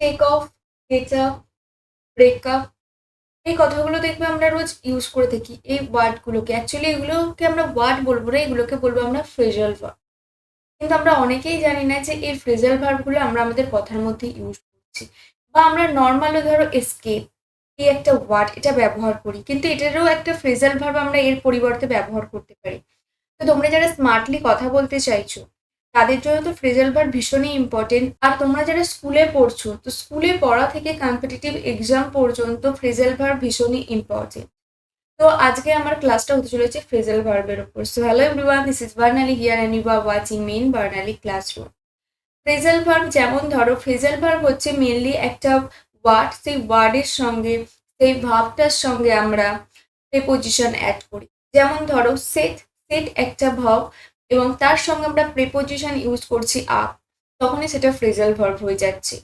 Take off get up break up এই কথাগুলো দেখবে আমরা রোজ ইউজ করে থাকি, এই ওয়ার্ডগুলোকে অ্যাকচুয়ালি এগুলোকে আমরা ওয়ার্ড বলব না, এগুলোকে বলব আমরা ফ্রেজাল ভার্ব কিন্তু আমরা অনেকেই জানি না যে এই ফ্রেজাল ভার্বগুলো আমরা আমাদের কথার মধ্যে ইউজ করছি। বা আমরা নর্মালও ধরো এসকেপ এই একটা ওয়ার্ড এটা ব্যবহার করি। কিন্তু এটারও একটা ফ্রেজাল ভার্ব আমরা এর পরিবর্তে ব্যবহার করতে পারি। তো তোমরা যারা স্মার্টলি কথা বলতে চাইছো তাদের জন্য তো ফ্রেজাল ভার্ব ভীষণই ইম্পর্টেন্ট আর তোমরা যারা স্কুলে পড়ছো, তো স্কুলে পড়া থেকে কম্পিটিটিভ এক্সাম পর্যন্ত ফ্রেজাল ভার্ব ভীষণই ইম্পর্টেন্ট তো আজকে আমার ক্লাসটা হতে চলেছে ফ্রেজাল ভার্বের উপর। So hello everyone this is Barnali here and you are watching main Barnali classroom phrasal verb যেমন ধরো, ফ্রেজাল ভার্ব হচ্ছে মেনলি একটা ওয়ার্ড সেই ওয়ার্ডের সঙ্গে, সেই ভাবটার সঙ্গে আমরা প্রেপোজিশন অ্যাড করি। যেমন ধরো সেট সেট একটা ভাব এবং তার সঙ্গে আমরা প্রেপোজিশন ইউজ করছি আপ তখনই সেটা ফ্রেজাল ভার্ব হয়ে যাচ্ছে।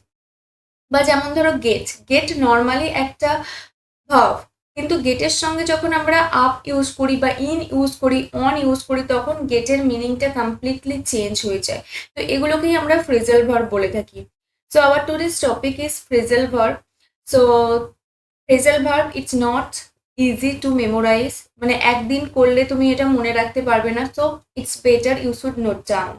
বা যেমন ধরো গেট গেট নর্মালি একটা ভাব কিন্তু গেটের সঙ্গে যখন আমরা আপ ইউজ করি বা ইন ইউজ করি অন ইউজ করি, তখন গেটের মিনিংটা কমপ্লিটলি চেঞ্জ হয়ে যায়। তো এগুলোকেই আমরা ফ্রেজাল ভার্ব বলে থাকি। So our today's topic is phrasal verb so phrasal verb it's not easy to memorize মানে একদিন করলে তুমি এটা মনে রাখতে পারবে না so it's better you should note down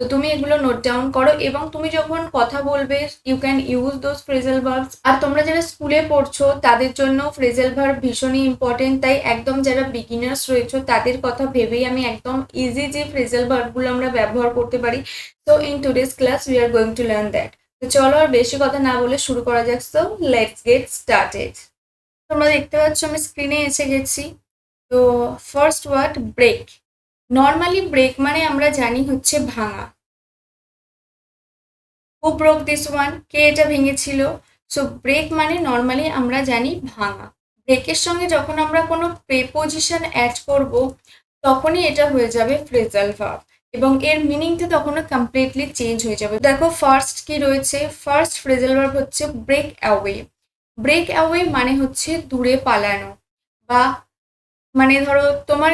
তো তুমি এগুলো নোট ডাউন করো এবং তুমি যখন কথা বলবে you can use those phrasal verbs আর তোমরা যারা স্কুলে পড়ছো, তাদের জন্য ফ্রেজাল ভার্ব ভীষণই ইম্পর্টেন্ট তাই একদম যারা বিগিনার্স রয়েছে, তাদের কথা ভেবেই আমি একদম ইজি যে ফ্রেজাল ভার্বগুলো আমরা ব্যবহার করতে পারি। So in today's class we are going to learn that তো চলো আর বেশি কথা না বলে শুরু করা যাক। সো লেটস গেট স্টার্টেড তোমরা দেখতে পাচ্ছ আমি স্ক্রিনে এসে গেছি। তো first word break normally break মানে আমরা জানি হচ্ছে ভাঙা। হু ব্রোক দিস ওয়ান কে এটা ভেঙেছিল? সো ব্রেক মানে নর্মালি আমরা জানি ভাঙা। ব্রেকের সঙ্গে যখন আমরা কোনো প্রেপোজিশন অ্যাড করব, তখনই এটা হয়ে যাবে ফ্রেজাল ভার্ব এবং এর মিনিংটা তখনও কমপ্লিটলি চেঞ্জ হয়ে যাবে। দেখো ফার্স্ট কি রয়েছে? ফার্স্ট ফ্রেজাল ভার্ব হচ্ছে ব্রেক অ্যাওয়ে ব্রেক অ্যাওয়ে মানে হচ্ছে দূরে পালানো বা মানে ধরো তোমার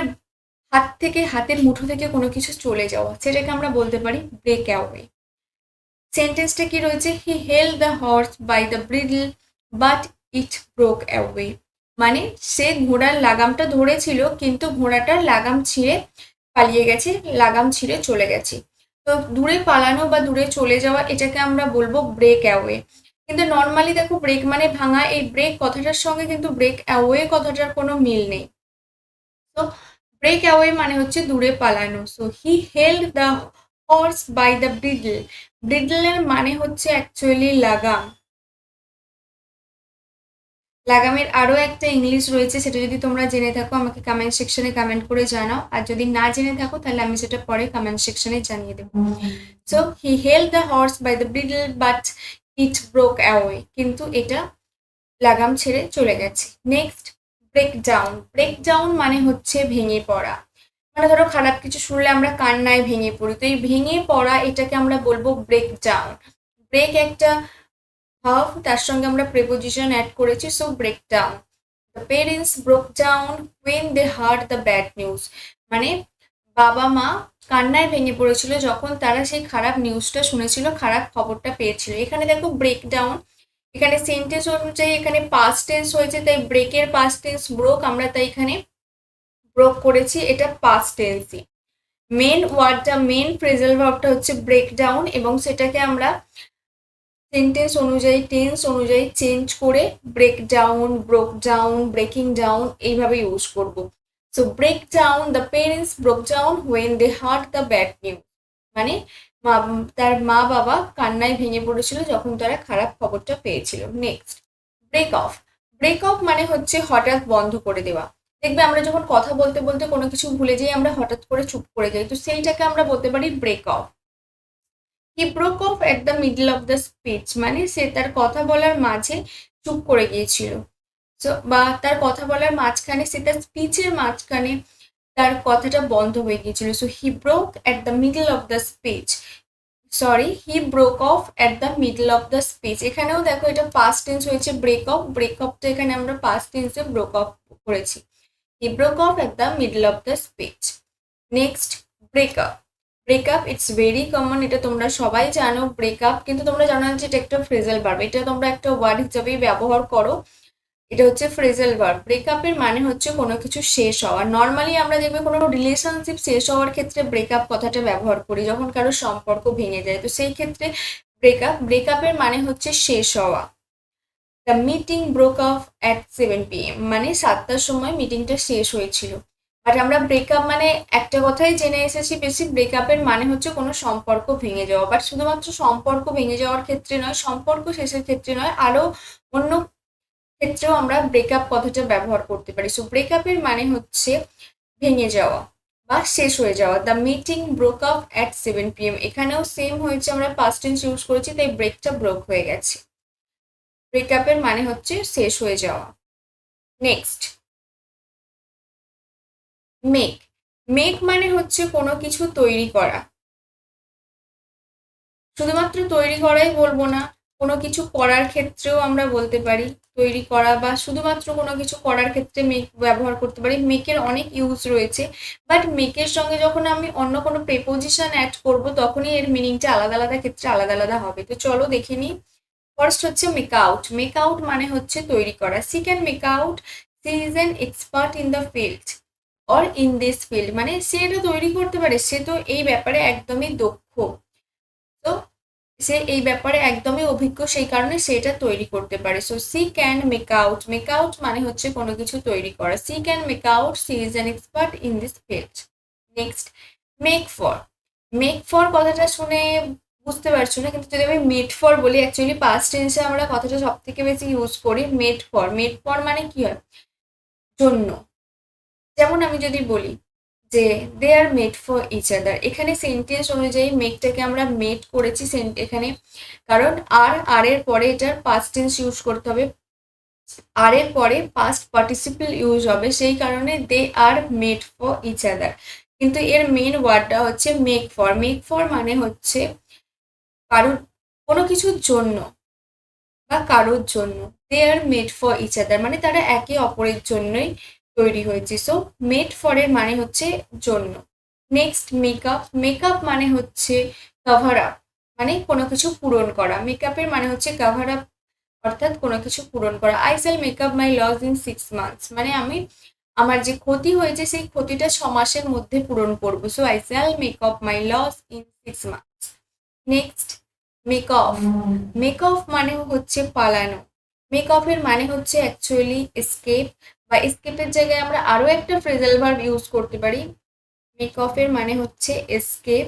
হাত থেকে হাতের মুঠো থেকে কোনো কিছু চলে যাওয়া, সেটাকে আমরা বলতে পারি ব্রেক অ্যাওয়ে সেন্টেন্সটা কি রয়েছে? He held the horse by the bridle but it broke away মানে সে ঘোড়ার লাগামটা ধরেছিল, কিন্তু ঘোড়াটার লাগাম ছিঁড়ে পালিয়ে গেছে, লাগাম ছিঁড়ে চলে গেছে। তো দূরে পালানো বা দূরে চলে যাওয়া, এটাকে আমরা বলব ব্রেক অ্যাওয়ে কিন্তু নর্মালি দেখো ব্রেক মানে ভাঙা, এই ব্রেক কথাটার সঙ্গে কিন্তু ব্রেক অ্যাওয়ে কথাটার কোনো মিল নেই। তো ব্রেক অ্যাওয়ে মানে হচ্ছে দূরে পালানো। So he held the horse by the bridle ব্রিডলের মানে হচ্ছে অ্যাকচুয়ালি লাগাম। লাগামের আরও একটা ইংলিশ রয়েছে, সেটা যদি তোমরা জেনে থাকো, আমাকে কমেন্ট সেকশনে কমেন্ট করে জানাও। আর যদি না জেনে থাকো, তাহলে আমি সেটা পরে কমেন্ট সেকশনে জানিয়ে দেবো। So he held the horse by the bridle but it broke away কিন্তু এটা লাগাম ছেড়ে চলে গেছে। Next break down break down মানে হচ্ছে ভেঙে পড়া। মানে ধরো খারাপ কিছু শুনলে আমরা কান্নায় ভেঙে পড়ি। তো এই ভেঙে পড়া, এটাকে আমরা বলব ব্রেক ডাউন ব্রেক একটা ভাব তার সঙ্গে আমরা প্রেপোজিশন অ্যাড করেছি so break down the parents broke down when they heard the bad news মানে বাবা মা কান্নায় ভেঙে পড়েছিল যখন তারা সেই খারাপ নিউজটা শুনেছিল, খারাপ খবরটা পেয়েছিল। এখানে দেখো ব্রেক ডাউন এখানে সেন্টেন্স অনুযায়ী এখানে পাস্ট টেন্স হয়েছে, তাই ব্রেকের পাস্ট টেন্স ব্রোক আমরা তাই এখানে ব্রোক করেছি, এটা পাস্ট টেন্সই মেন ওয়ার্ডটা মেন ফ্রেজাল ভার্বটা হচ্ছে ব্রেক ডাউন এবং সেটাকে আমরা সেন্টেন্স অনুযায়ী টেন্স অনুযায়ী চেঞ্জ করে break down broke down breaking down এইভাবে ইউজ করব। So break down the parents broke down when they heard the bad news মানে মা, তার মা বাবা কান্নায় ভেঙে পড়েছিল যখন তারা খারাপ খবরটা পেয়েছিল। Next break off break off মানে হচ্ছে হঠাৎ বন্ধ করে দেওয়া। দেখবে আমরা যখন কথা বলতে বলতে কোনো কিছু ভুলে যাই, আমরা হঠাৎ করে চুপ করে যাই। তো সেইটাকে আমরা বলতে পারি break off he broke off at the middle of the speech মানে সে তার কথা বলার মাঝে চুপ করে গিয়েছিল। বা তার কথা বলার মাঝখানে, সে তার স্পিচের মাঝখানে তার কথাটা বন্ধ হয়ে গিয়েছিল। So he broke at the middle of the speech sorry he broke off at the middle of the speech এখানেও দেখো, এটা পাস্ট টেন্স হয়েছে ব্রেক অফ ব্রেক অফ তো এখানে আমরা পাস্ট টেন্সে ব্রোক অফ করেছি। He broke off at the middle of the speech next break up breakup it's very common এটা তোমরা সবাই জানো ব্রেকআপ কিন্তু তোমরা জানো না যে এটা একটা ফ্রেজাল ভার্ব এটা তোমরা একটা ওয়ার্ড হিসাবেই ব্যবহার করো। এটা হচ্ছে ফ্রেজাল ভার্ব ব্রেকআপের মানে হচ্ছে কোনো কিছু শেষ হওয়া। নর্মালি আমরা দেখবে কোনো রিলেশনশিপ শেষ হওয়ার ক্ষেত্রে ব্রেকআপ কথাটা ব্যবহার করি, যখন কারও সম্পর্ক ভেঙে যায়। তো সেই ক্ষেত্রে ব্রেকআপ ব্রেকআপের মানে হচ্ছে শেষ হওয়া। The meeting broke off at seven P M মানে সাতটার সময় মিটিংটা শেষ হয়েছিল। বাট আমরা ব্রেকআপ মানে একটা কথাই জেনে এসেছি, বেশি ব্রেকআপের মানে হচ্ছে কোনো সম্পর্ক ভেঙে যাওয়া। বাট শুধুমাত্র সম্পর্ক ভেঙে যাওয়ার ক্ষেত্রে নয়, সম্পর্ক শেষের ক্ষেত্রে নয় আরও অন্য ক্ষেত্রেও আমরা ব্রেকআপ কথাটা ব্যবহার করতে পারি। সো ব্রেকআপের মানে হচ্ছে ভেঙে যাওয়া বা শেষ হয়ে যাওয়া। The meeting broke up at seven P M এখানেও সেম হয়েছে, আমরা পাস্ট টেন্স ইউজ করেছি, তাই ব্রেকটা ব্রোক হয়ে গেছে। ব্রেকআপের মানে হচ্ছে শেষ হয়ে যাওয়া। নেক্সট মেক মেক মানে হচ্ছে কোনো কিছু তৈরি করা। শুধুমাত্র তৈরি করাই বলব না, কোনো কিছু করার ক্ষেত্রেও আমরা বলতে পারি। তৈরি করা বা শুধুমাত্র কোনো কিছু করার ক্ষেত্রে মেক ব্যবহার করতে পারি। মেকের অনেক ইউজ রয়েছে। বাট মেকের সঙ্গে যখন আমি অন্য কোনো প্রেপোজিশন অ্যাড করব, তখনই এর মিনিংটা আলাদা আলাদা ক্ষেত্রে আলাদা আলাদা হবে। তো চলো দেখে নিই। ফার্স্ট হচ্ছে মেক আউট মেক আউট মানে হচ্ছে তৈরি করা। She can make out she is an expert in the field or in this field মানে সে এটা তৈরি করতে পারে। সে তো এই ব্যাপারে একদমই দক্ষ। সে এই ব্যাপারে একদমই অভিজ্ঞ, সেই কারণে সে এটা তৈরি করতে পারে। So she can make out make out মানে হচ্ছে কোনো কিছু তৈরি করা। She can make out she is an expert in this field next make for make for কথাটা শুনে বুঝতে পারছ না, কিন্তু যদি আমি মেড ফর বলি অ্যাকচুয়ালি পাস্ট টেন্সে আমরা কথাটা সব থেকে বেশি ইউজ করি মেড ফর মেড ফর মানে কি হয়? জন্য। যেমন আমি যদি বলি যে they are made for each other এখানে সেন্টেন্স অনুযায়ী মেকটাকে আমরা মেড করেছি এখানে। কারণ আর আর এর পরে এটার পাস্ট টেন্স ইউজ করতে হবে। আর এর পরে পাস্ট পার্টিসিপেল ইউজ হবে, সেই কারণে they are made for each other কিন্তু এর মেন ওয়ার্ডটা হচ্ছে মেক ফর মেক ফর মানে হচ্ছে কারোর, কোনো কিছুর জন্য বা কারোর জন্য। They are made for each other মানে তারা একে অপরের জন্যই তৈরি হয়েছে। সো মেড ফরের মানে হচ্ছে জন্য। নেক্সট মেকআপ মেকআপ মানে হচ্ছে কভার আপ মানে কোনো কিছু পূরণ করা। মেকআপের মানে হচ্ছে কভার আপ অর্থাৎ কোনো কিছু পূরণ করা। I shall make up my loss in six months মানে আমি আমার যে ক্ষতি হয়েছে, সেই ক্ষতিটা ছ মাসের মধ্যে পূরণ করব। So I shall make up my loss in six months next make off make off মানে হচ্ছে পালানো। মেক অফের মানে হচ্ছে অ্যাকচুয়ালি এসকেপ বা এসকেপের জায়গায় আমরা আরও একটা ফ্রেজাল ভার্ব ইউজ করতে পারি। মেক অফের মানে হচ্ছে এসকেপ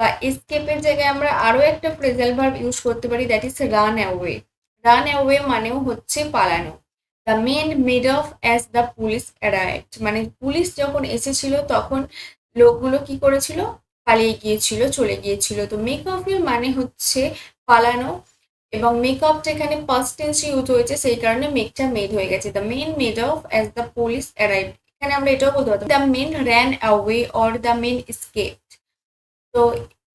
বা এসকেপের জায়গায় আমরা আরও একটা ফ্রেজাল ভার্ব ইউজ করতে পারি that is run away run away মানেও হচ্ছে পালানো। The men made off as the police arrived মানে পুলিশ যখন এসেছিল, তখন লোকগুলো কি করেছিল? পালিয়ে গিয়েছিল, চলে গিয়েছিল। তো মেক অফের মানে হচ্ছে পালানো। এবং মেকআপটা এখানে ফার্স্ট টেন্স ইউজ হয়েছে, সেই কারণে মেকটা মেড হয়ে গেছে। The men made off as the police arrive এখানে আমরা এটাও বলতে পারতাম। The men ran away or the men escape তো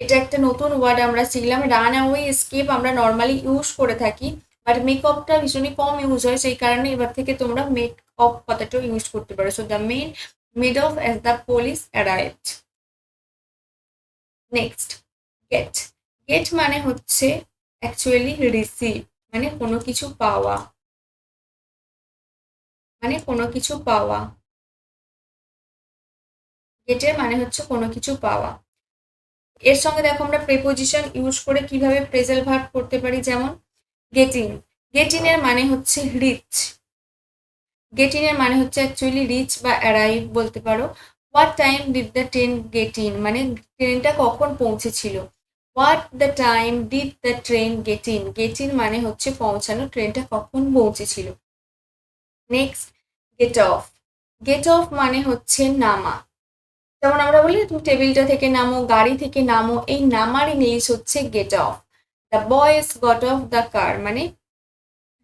এটা একটা নতুন ওয়ার্ড আমরা শিখলাম। রান অ্যাওয়ে স্কেপ আমরা নর্মালি ইউজ করে থাকি। বাট মেকআপটা ভীষণই কম ইউজ হয়, সেই কারণে এবার থেকে তোমরা মেক অফ কথাটাও ইউজ করতে পারো। So the men made off as the police arrive next get get মানে হচ্ছে অ্যাকচুয়ালি রিসিভ মানে কোনো কিছু পাওয়া মানে কোনো কিছু পাওয়া গেটের মানে হচ্ছে কোনো কিছু পাওয়া। এর সঙ্গে দেখো আমরা প্রেপোজিশন ইউজ করে কীভাবে প্রেজেল ভার্ব করতে পারি, যেমন গেটিং গেটিং এর মানে হচ্ছে রিচ গেটিং এর মানে হচ্ছে অ্যাকচুয়ালি রিচ বা অ্যারাইভ বলতে পারো। What time did the train get মানে ট্রেনটা কখন পৌঁছেছিল? What the time did the train get in get in মানে হচ্ছে পৌঁছানো। ট্রেনটা কখন পৌঁছেছিল? Next get off get off মানে হচ্ছে নামা। যেমন আমরা বলি, তুমি টেবিলটা থেকে নামো, গাড়ি থেকে নামো, এই নামার ইংলিশ হচ্ছে get off the boys got off the car মানে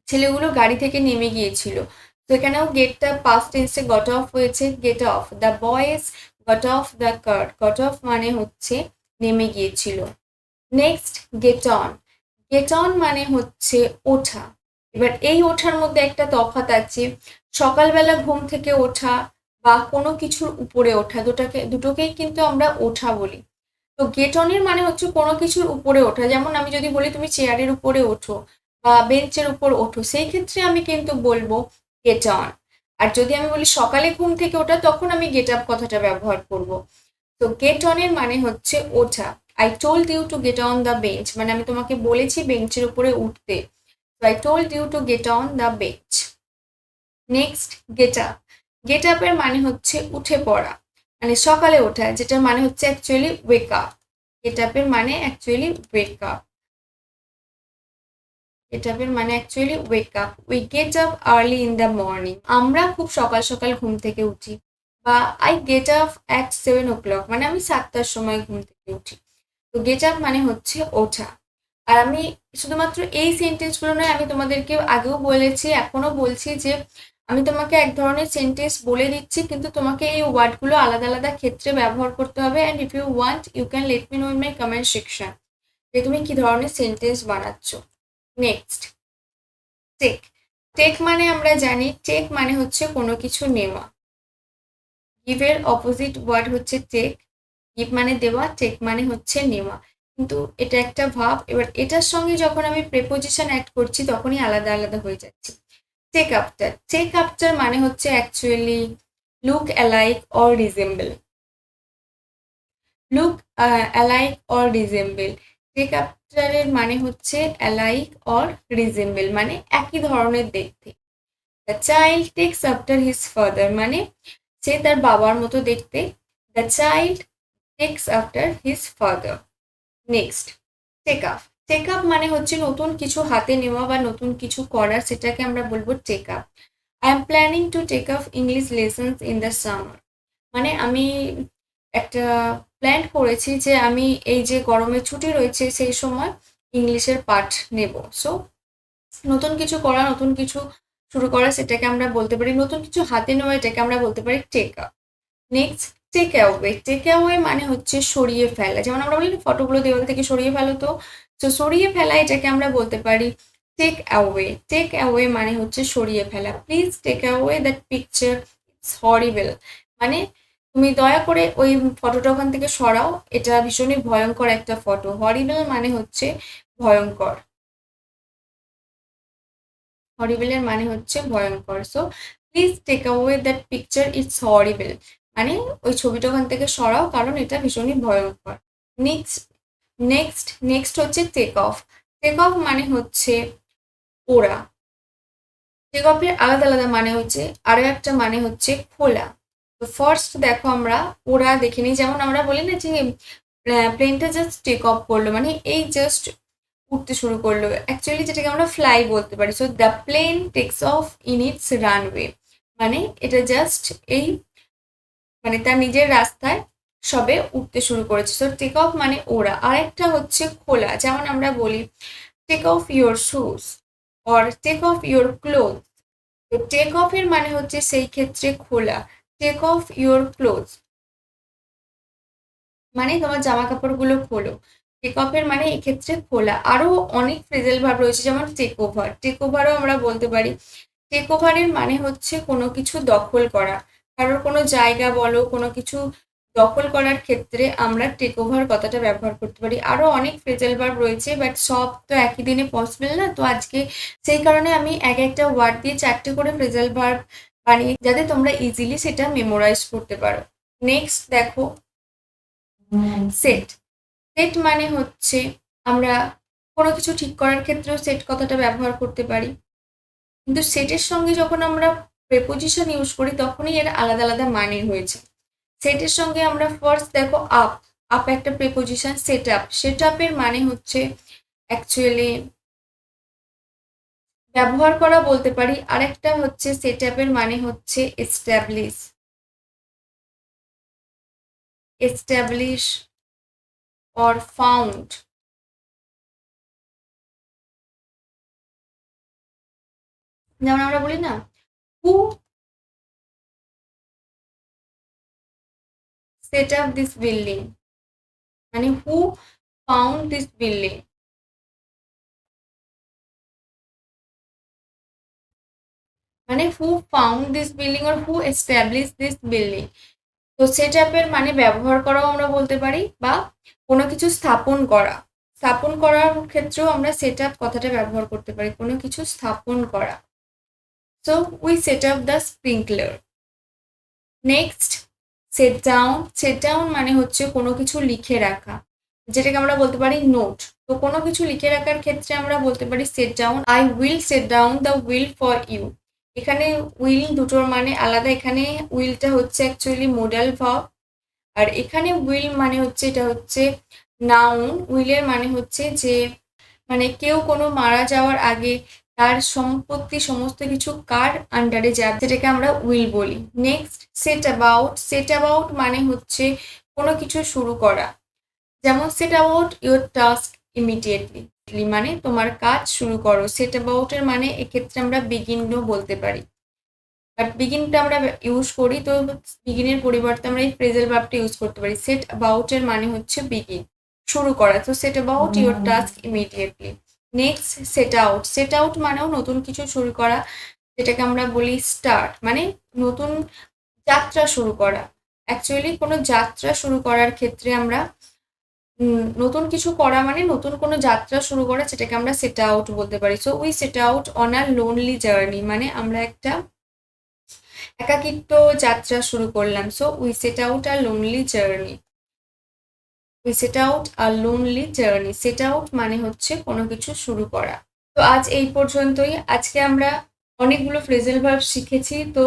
ছেলেগুলো গাড়ি থেকে নেমে গিয়েছিল। তো এখানেও গেটটা পাস্ট টেন্সে গট অফ হয়েছে get off the boys got off the car got off মানে হচ্ছে নেমে গিয়েছিল। Next get on get on মানে হচ্ছে ওঠা। এবার এই ওঠার মধ্যে একটা তফাত আছে। সকালবেলা ঘুম থেকে ওঠা বা কোনো কিছুর উপরে ওঠা, দুটাকে দুটোকেই কিন্তু আমরা ওঠা বলি। তো গেট অনের মানে হচ্ছে কোনো কিছুর উপরে ওঠা। যেমন আমি যদি বলি, তুমি চেয়ারের উপরে ওঠো বা বেঞ্চের উপর ওঠো, সেই ক্ষেত্রে আমি কিন্তু বলব গেট অন আর যদি আমি বলি, সকালে ঘুম থেকে ওঠা, তখন আমি গেট আপ কথাটা ব্যবহার করব। তো গেট অনের মানে হচ্ছে ওঠা। I told you to get on the bench মানে আমি তোমাকে বলেছি বেঞ্চের উপরে উঠতে। তো I told you to get on the bench next get up get up মানে হচ্ছে উঠে পড়া। মানে সকালে ওঠা, যেটার মানে হচ্ছে অ্যাকচুয়ালি ওয়েক আপ গেট আপের মানে অ্যাকচুয়ালি ওয়েক আপ গেট মানে actually wake up we get up early in the morning আমরা খুব সকাল সকাল ঘুম থেকে উঠি। বা I get up at seven o'clock মানে আমি সাতটার সময় ঘুম থেকে উঠি। তো গেট আপ মানে হচ্ছে ওঠা। আর আমি শুধুমাত্র এই সেন্টেন্সগুলো নয়, আমি তোমাদেরকে আগেও বলেছি এখনও বলছি যে আমি তোমাকে এক ধরনের সেন্টেন্স বলে দিচ্ছি, কিন্তু তোমাকে এই ওয়ার্ডগুলো আলাদা আলাদা ক্ষেত্রে ব্যবহার করতে হবে। And if you want you can let me know in my comment section যে তুমি কি ধরনের সেন্টেন্স বানাচ্ছ। নেক্সট টেক টেক মানে আমরা জানি টেক মানে হচ্ছে কোনো কিছু নেওয়া। গিভের অপোজিট ওয়ার্ড হচ্ছে টেক গিভ মানে দেওয়া টেক মানে হচ্ছে নেওয়া। কিন্তু এটা একটা ভাব, এবার এটার সঙ্গে যখন আমি প্রেপোজিশন অ্যাড করছি, তখনই আলাদা আলাদা হয়ে যাচ্ছে। টেক আফটার টেক আফটার মানে হচ্ছে actually look alike or resemble look alike or resemble take আফটারের মানে হচ্ছে অ্যালাইক অর রিজেম্বল মানে একই ধরনের দেখতে। The child takes after his father মানে সে তার বাবার মতো দেখতে। The child takes after his father next take up take up মানে হচ্ছে নতুন কিছু হাতে নেওয়া বা নতুন কিছু করার, সেটাকে আমরা বলব take up I am planning to take up English lessons in the summer মানে আমি একটা প্ল্যান করেছি যে আমি এই যে গরমের ছুটি রয়েছে, সেই সময় ইংলিশের পাঠ নেব। সো নতুন কিছু করা, নতুন কিছু শুরু করা, সেটাকে আমরা বলতে পারি। নতুন কিছু হাতে নেওয়া, এটাকে আমরা বলতে পারি take up next take away take away মানে হচ্ছে সরিয়ে ফেলা। যেমন আমরা বলি ফটোগুলো দেওয়াল থেকে সরিয়ে ফেলো তো। তো সরিয়ে ফেলা এটাকে আমরা বলতে পারি টেক অ্যাওয়ে টেক অ্যাওয়ে মানে হচ্ছে সরিয়ে ফেলা। Please take away that picture it's horrible মানে তুমি দয়া করে ওই ফটোটা ওখান থেকে সরাও। এটা ভীষণই ভয়ঙ্কর একটা ফটো। হরিবেল মানে হচ্ছে ভয়ঙ্কর। হরিবেলের মানে হচ্ছে ভয়ঙ্কর। So please take away that picture it's horrible মানে ওই ছবিটা ওখান থেকে সরাও, কারণ এটা ভীষণই ভয়ঙ্কর। নেক্সট নেক্সট নেক্সট হচ্ছে টেক অফ টেক অফ মানে হচ্ছে ওরা টেক অফের আলাদা আলাদা মানে হচ্ছে আরও একটা মানে হচ্ছে খোলা। তো ফার্স্ট দেখো আমরা ওরা দেখে নিই। যেমন আমরা বলি না যে প্লেনটা জাস্ট টেক অফ করল মানে এই জাস্ট উঠতে শুরু করল। অ্যাকচুয়ালি যেটাকে আমরা ফ্লাই বলতে পারি। So the plane takes off in its runway মানে এটা জাস্ট এই মানে তার নিজের রাস্তায় সবে উঠতে শুরু করেছে। তো টেক অফ মানে ওরা আরেকটা হচ্ছে খোলা, যেমন আমরা বলি take off your shoes or take off your cloth তো টেক অফের মানে হচ্ছে সেই ক্ষেত্রে খোলা। টেক অফ ইয়োর ক্লোথ মানে তোমার জামা কাপড়গুলো খোলো টেক অফের মানে এক্ষেত্রে খোলা। আরও অনেক ফ্রেজেল ভাব রয়েছে, যেমন টেক ওভার টেক ওভারও আমরা বলতে পারি। টেক ওভারের মানে হচ্ছে কোনো কিছু দখল করা। কারোর কোনো জায়গা বলো, কোনো কিছু দখল করার ক্ষেত্রে আমরা টেক ওভার কথাটা ব্যবহার করতে পারি। আরও অনেক ফ্রেজেল ভার্ব রয়েছে বাট সব তো একই দিনে পসিবল না। তো আজকে সেই কারণে আমি এক একটা ওয়ার্ড দিয়ে চারটে করে ফ্রেজেল ভার্ব বানিয়ে, যাতে তোমরা ইজিলি সেটা মেমোরাইজ করতে পারো। নেক্সট দেখো সেট সেট মানে হচ্ছে আমরা কোনো কিছু ঠিক করার ক্ষেত্রেও সেট কথাটা ব্যবহার করতে পারি। কিন্তু সেটের সঙ্গে যখন আমরা প্রেপোজিশন ইউজ করি, তখনই এর আলাদা আলাদা মানে হয়েছে। সেটের সঙ্গে আমরা ফার্স্ট দেখো আপ আপ একটা প্রেপোজিশন সেট আপ সেট আপের মানে হচ্ছে অ্যাকচুয়ালি ব্যবহার করা বলতে পারি, আরেকটা হচ্ছে সেট আপের মানে হচ্ছে এস্টাবলিশ এস্টাবলিশ অর ফাউন্ড যেমন আমরা বলি না set up this building. মানে হু ফাউন্ড দিস বিল্ডিং মানে হু ফাউন্ড দিস বিল্ডিং আর হু এস্টাবলিশ দিস বিল্ডিং তো সেট আপের মানে ব্যবহার করাও আমরা বলতে পারি বা কোনো কিছু স্থাপন করা। স্থাপন করার ক্ষেত্রেও আমরা সেট আপ কথাটা ব্যবহার করতে পারি। কোনো কিছু স্থাপন করা। So we set up the sprinkler next set down set down মানে হচ্ছে কোনো কিছু লিখে রাখা, যেটাকে আমরা বলতে পারি নোট তো কোনো কিছু লিখে রাখার ক্ষেত্রে আমরা বলতে পারি set down I will set down the will for you এখানে উইল দুটোর মানে আলাদা, এখানে উইলটা হচ্ছে অ্যাকচুয়ালি মোডাল ভাব আর এখানে উইল মানে হচ্ছে, এটা হচ্ছে নাউন উইলের মানে হচ্ছে যে মানে কেউ কোনো মারা যাওয়ার আগে তার সম্পত্তি সমস্ত কিছু কার আন্ডারে যাবে যেটাকে আমরা উইল বলি। Next set about set about মানে হচ্ছে কোনো কিছু শুরু করা। যেমন set about your task immediately মানে তোমার কাজ শুরু করো। সেট অ্যাবাউটের মানে এক্ষেত্রে আমরা বিগিনও বলতে পারি। বাট বিগিনটা আমরা ইউজ করি তো বিগিনের পরিবর্তে আমরা এই ফ্রেজেল ভাবটা ইউজ করতে পারি। সেট অ্যাবাউটের মানে হচ্ছে বিগিন শুরু করা। তো set about your task immediately next set out set out মানেও নতুন কিছু শুরু করা, যেটাকে আমরা বলি স্টার্ট মানে নতুন যাত্রা শুরু করা। অ্যাকচুয়ালি কোনো যাত্রা শুরু করার ক্ষেত্রে আমরা নতুন কিছু করা মানে নতুন কোনো যাত্রা শুরু করা, যেটাকে আমরা সেট আউট বলতে পারি। So we set out on a lonely journey মানে আমরা একটা একাকিত্ব যাত্রা শুরু করলাম। So we set out a lonely journey set out a lonely journey set out মানে হচ্ছে কোনো কিছু শুরু করা। তো আজ এই পর্যন্তই। আজকে আমরা অনেকগুলো ফ্রেজাল ভার্ব শিখেছি। তো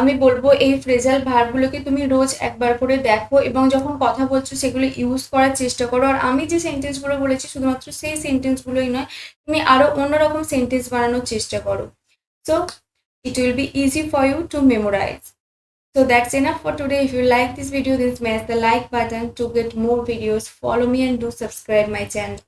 আমি বলব এই ফ্রেজাল ভার্বগুলোকে তুমি রোজ একবার করে দেখো এবং যখন কথা বলছো সেগুলো ইউজ করার চেষ্টা করো। আর আমি যে সেন্টেন্সগুলো বলেছি শুধুমাত্র সেই সেন্টেন্সগুলোই নয়, তুমি আরও অন্যরকম সেন্টেন্স বানানোর চেষ্টা করো। So it will be easy for you to memorize. So that's enough for today. If you like this video, then smash the like button to get more videos. Follow me and do subscribe my channel.